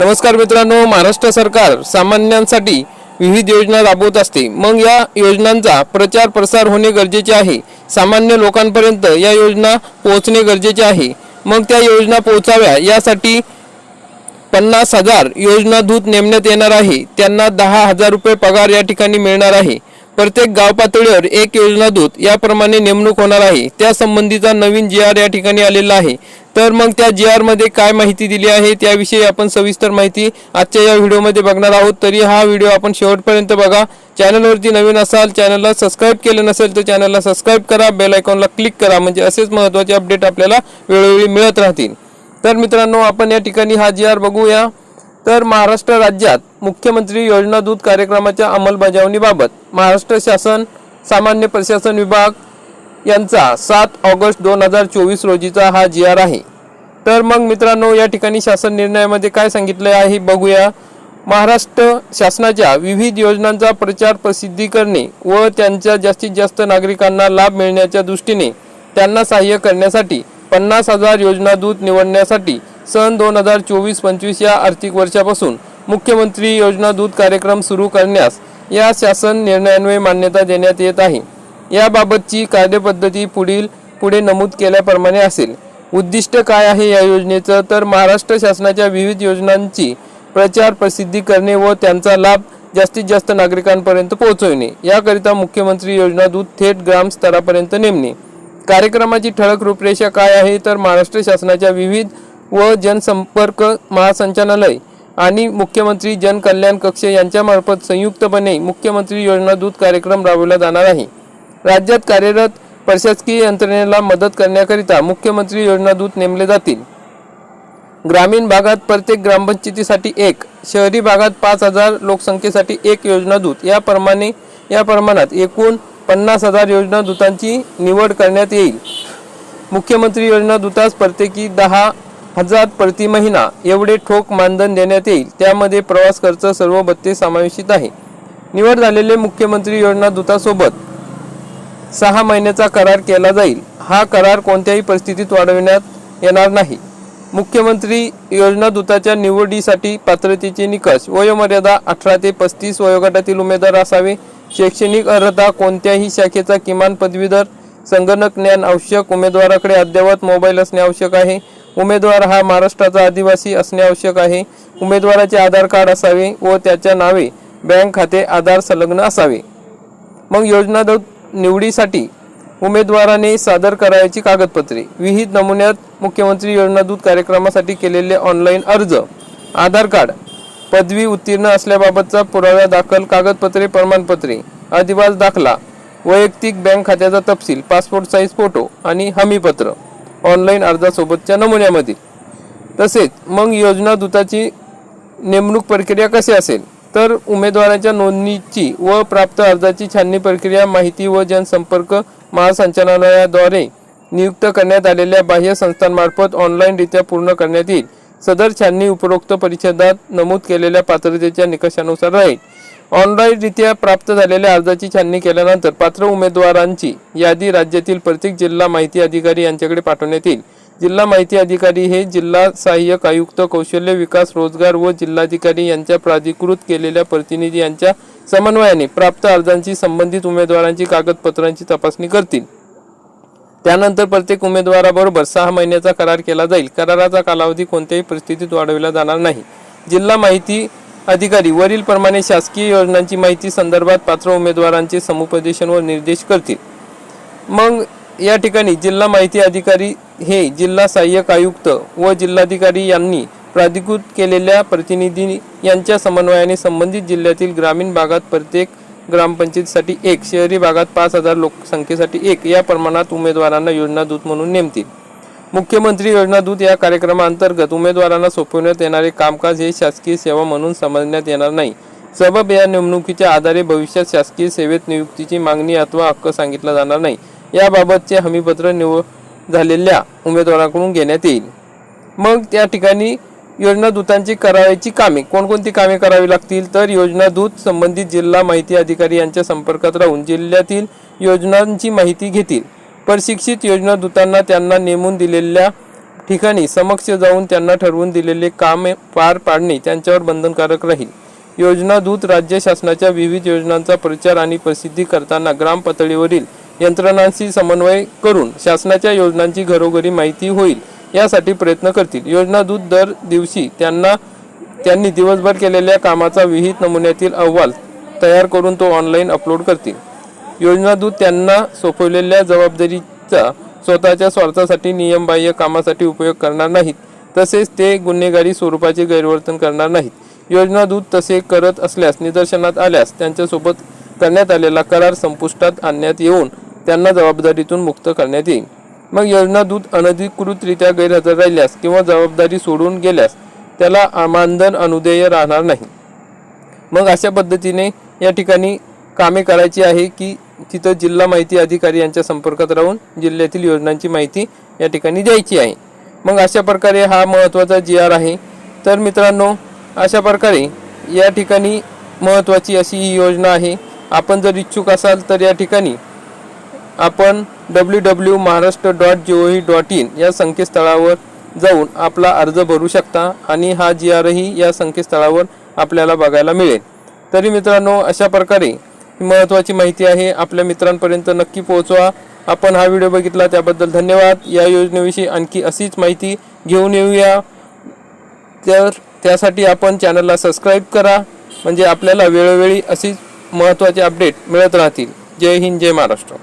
नमस्कार मित्रांनो महाराष्ट्र सरकार सामान्यांसाठी विविध योजना राबवत असते. मग या योजनांचा प्रचार प्रसार होणे गरजेचे आहे. सामान्य लोकांपर्यंत या योजना पोहोचणे गरजेचे आहे. मग त्या योजना पोहोचाव्या यासाठी पन्नास हजार योजना दूत नेमण्यात येणार आहे. त्यांना दहा हजार रुपये पगार या ठिकाणी मिळणार आहे. प्रत्येक गाव पातळीवर एक योजना दूत याप्रमाणे नेमणूक होणार आहे. त्या संबंधीचा नवीन जी आर या ठिकाणी आलेला आहे. तर मग त्या जी आरमध्ये काय माहिती दिली आहे त्याविषयी आपण सविस्तर माहिती आजच्या या व्हिडिओमध्ये बघणार आहोत. तरी हा व्हिडिओ आपण शेवटपर्यंत बघा. चॅनलवरती नवीन असाल चॅनलला सबस्क्राईब केलं नसेल तर चॅनलला सबस्क्राईब करा. बेल आयकॉनला क्लिक करा. म्हणजे असेच महत्त्वाचे अपडेट आपल्याला वेळोवेळी मिळत राहतील. तर मित्रांनो आपण या ठिकाणी हा जी आर बघूया. तर महाराष्ट्र राज्यात मुख्यमंत्री योजना दूत कार्यक्रमाच्या अंमलबजावणीबाबत महाराष्ट्र शासन सामान्य प्रशासन विभाग यांचा सात ऑगस्ट दोन हजार चोवीस रोजीचा हा जी आर आहे. तर मग मित्रांनो या ठिकाणी शासन निर्णयामध्ये काय सांगितले आहे बघूया. महाराष्ट्र शासनाच्या विविध योजनांचा प्रचार प्रसिद्धी करणे व त्यांच्या जास्तीत जास्त नागरिकांना लाभ मिळण्याच्या दृष्टीने त्यांना सहाय्य करण्यासाठी पन्नास हजार योजना दूत निवडण्यासाठी सन दोन हजार चोवीस पंचवीस या आर्थिक वर्षापासून मुख्यमंत्री योजना दूत कार्यक्रम सुरू करण्यास या शासन निर्णयान्वये मान्यता देण्यात येत आहे. याबाबतची कार्यपद्धती पुढील पुढे नमूद केल्याप्रमाणे असेल. उद्दिष्ट काय आहे या योजनेचं? तर महाराष्ट्र शासनाच्या विविध योजनांची प्रचार प्रसिद्धी करणे व त्यांचा लाभ जास्तीत जास्त नागरिकांपर्यंत पोहोचविणे. याकरिता मुख्यमंत्री योजना दूत थेट ग्राम स्तरापर्यंत नेमणे. कार्यक्रमाची ठळक रूपरेषा काय आहे? तर महाराष्ट्र शासनाच्या विविध व जनसंपर्क महासंचालनालय आणि मुख्यमंत्री जनकल्याण कक्ष यांच्यामार्फत संयुक्तपणे मुख्यमंत्री योजना दूत कार्यक्रम राबवला जाणार आहे. राज्यात कार्यरत प्रशासकीय यंत्रणेला मदत करण्याकरिता मुख्यमंत्री योजना दूत नेमले जातील. ग्रामीण भागात प्रत्येक ग्रामपंचायतीसाठी एक शहरी भागात पाच हजार लोकसंख्येसाठी एक योजना दूत. याप्रमाणे या प्रमाणात एकूण पन्नास हजार योजना दूतांची निवड करण्यात येईल. मुख्यमंत्री योजना दूतास प्रत्येकी दहा हजार प्रति महिना एवढे ठोक मानधन देण्यात येईल. त्यामध्ये प्रवास खर्च सर्व भत्ते समावेशित आहे. निवड झालेले मुख्यमंत्री योजना दूतासोबत सहा महिन्याचा करार केला जाईल. हा करार कोणत्याही परिस्थितीत वाढविण्यात येणार नाही. मुख्यमंत्री योजना दूताच्या निवडीसाठी पात्रतेचे निकष वयोमर्यादा अठरा ते पस्तीस वयोगटातील उमेदवार असावे. शैक्षणिक अर्हता कोणत्याही शाखेचा किमान पदवीधर संगणक ज्ञान आवश्यक उमेदवाराकडे अद्ययावत मोबाईल असणे आवश्यक आहे. उमेदवार हा महाराष्ट्राचा आदिवासी असणे आवश्यक आहे. उमेदवाराचे आधार कार्ड असावे व त्याच्या नावे बँक खाते आधार संलग्न असावे. मग योजना दूत निवडीसाठी उमेदवाराने सादर करायची कागदपत्रे. विहित नमुन्यात मुख्यमंत्री योजना दूत कार्यक्रमासाठी केलेले ऑनलाईन अर्ज. आधार कार्ड. पदवी उत्तीर्ण असल्याबाबतचा पुराव्या दाखल कागदपत्रे प्रमाणपत्रे. अधिवास दाखला. वैयक्तिक बँक खात्याचा तपशील पासपोर्ट साईज फोटो आणि हमीपत्र. ऑनलाईन अर्जासोबतच्या नमुन्यामधील. तसेच मग योजना दूताची नेमणूक प्रक्रिया कशी असेल? तर उमेदवाराच्या नोंदणीची व प्राप्त अर्जाची छाननी प्रक्रिया माहिती व जनसंपर्क महासंचालनालयाद्वारे नियुक्त करण्यात आलेल्या बाह्य संस्थांमार्फत ऑनलाईनरित्या पूर्ण करण्यात येईल. सदर छाननी उपरोक्त परिषदात नमूद केलेल्या पात्रतेच्या निकषानुसार राहील. ऑनलाईनरित्या प्राप्त झालेल्या अर्जाची छाननी केल्यानंतर पात्र उमेदवारांची यादी राज्यातील प्रत्येक जिल्हा माहिती अधिकारी यांच्याकडे पाठवण्यात येईल. जिल्हा माहिती अधिकारी हे जिल्हा सहाय्यक आयुक्त कौशल्य विकास रोजगार व जिल्हाधिकारी यांच्या प्राधिकृत केलेल्या प्रतिनिधी यांच्या समन्वयाने प्राप्त अर्जांची संबंधित उमेदवारांची कागदपत्रांची तपासणी करतील. त्यानंतर प्रत्येक उमेदवाराबरोबर सहा महिन्याचा करार केला जाईल. कराराचा कालावधी कोणत्याही परिस्थितीत वाढविला जाणार नाही. जिल्हा माहिती अधिकारी वरील प्रमाणे शासकीय योजनांची माहिती संदर्भात पात्र उमेदवारांचे समुपदेशन व निर्देश करतील. मग या ठिकाणी जिल्हा माहिती अधिकारी हे जिल्हा सहाय्यक आयुक्त व जिल्हाधिकारी यांनी प्राधिकृत केलेल्या प्रतिनिधी यांच्या समन्वयाने संबंधित जिल्ह्यातील ग्रामीण भागात प्रत्येक ग्रामपंचायतीसाठी एक शहरी भागात पाच हजार लोकसंख्येसाठी एक या प्रमाणात उमेदवारांना योजना दूत म्हणून नेमतील. मुख्यमंत्री योजना दूत या कार्यक्रमाअंतर्गत उमेदवारांना सोपवण्यात येणारे कामकाज हे शासकीय सेवा म्हणून समजण्यात येणार नाही. सबब या नेमणुकीच्या आधारे भविष्यात शासकीय सेवेत नियुक्तीची मागणी अथवा हक्क सांगितला जाणार नाही. याबाबतचे हमीपत्र निव झालेल्या उमेदवाराकडून घेण्यात येईल. मग त्या ठिकाणी योजना दूतांची करावयाची कामे कोणकोणती कामे करावी लागतील? तर योजना दूत संबंधित जिल्हा माहिती अधिकारी यांच्या संपर्कात राहून जिल्ह्यातील योजनांची माहिती घेतील. प्रशिक्षित योजना दूतांना त्यांना नेमून दिलेल्या ठिकाणी समक्ष जाऊन त्यांना ठरवून दिलेले कामे पार पाडणे त्यांच्यावर बंधनकारक राहील. योजना दूत राज्य शासनाच्या विविध योजनांचा प्रचार आणि प्रसिद्धी करताना ग्राम पातळीवरील यंत्रणांशी समन्वय करून शासनाच्या योजनांची घरोघरी माहिती होईल यासाठी प्रयत्न करतील. योजना दूत दर दिवशी त्यांना त्यांनी दिवसभर केलेल्या कामाचा विहित नमुन्यातील अहवाल तयार करून तो ऑनलाईन अपलोड करतील. योजना दूत त्यांना सोपवलेल्या जबाबदारीचा स्वतःच्या स्वार्थासाठी नियमबाह्य कामासाठी उपयोग करणार नाहीत. तसेच ते गुन्हेगारी स्वरूपाचे गैरवर्तन करणार नाहीत. योजना दूत तसे करत असल्यास निदर्शनात आल्यास त्यांच्यासोबत करण्यात आलेला करार संपुष्टात आणण्यात येऊन त्यांना जबाबदारीतून मुक्त करण्यात येईल. मग योजना दूध अनधिकृतरित्या गैरहजर राहिल्यास किंवा जबाबदारी सोडून गेल्यास त्याला मानधन अनुदेय राहणार नाही. मग अशा पद्धतीने या ठिकाणी कामे करायची आहे की तिथं जिल्हा माहिती अधिकारी यांच्या संपर्कात राहून जिल्ह्यातील योजनांची माहिती या ठिकाणी द्यायची आहे. मग अशा प्रकारे हा महत्त्वाचा जी आर आहे. तर मित्रांनो अशा प्रकारे या ठिकाणी महत्त्वाची अशी ही योजना आहे. आपण जर इच्छुक असाल तर या ठिकाणी आपण W W Maharashtra dot G O V dot in या संकेतस्थळावर जाऊन आपला अर्ज भरू शकता आणि हा जी आरही या संकेतस्थळावर आपल्याला बघायला मिळेल. तरी मित्रांनो अशा प्रकारे ही महत्त्वाची माहिती आहे. आपल्या मित्रांपर्यंत नक्की पोहोचवा. आपण हा व्हिडिओ बघितला त्याबद्दल धन्यवाद. या योजनेविषयी आणखी अशीच माहिती घेऊन येऊया. तर त्यासाठी आपण चॅनलला सबस्क्राईब करा. म्हणजे आपल्याला वेळोवेळी अशीच महत्त्वाचे अपडेट मिळत राहतील. जय हिंद जय महाराष्ट्र.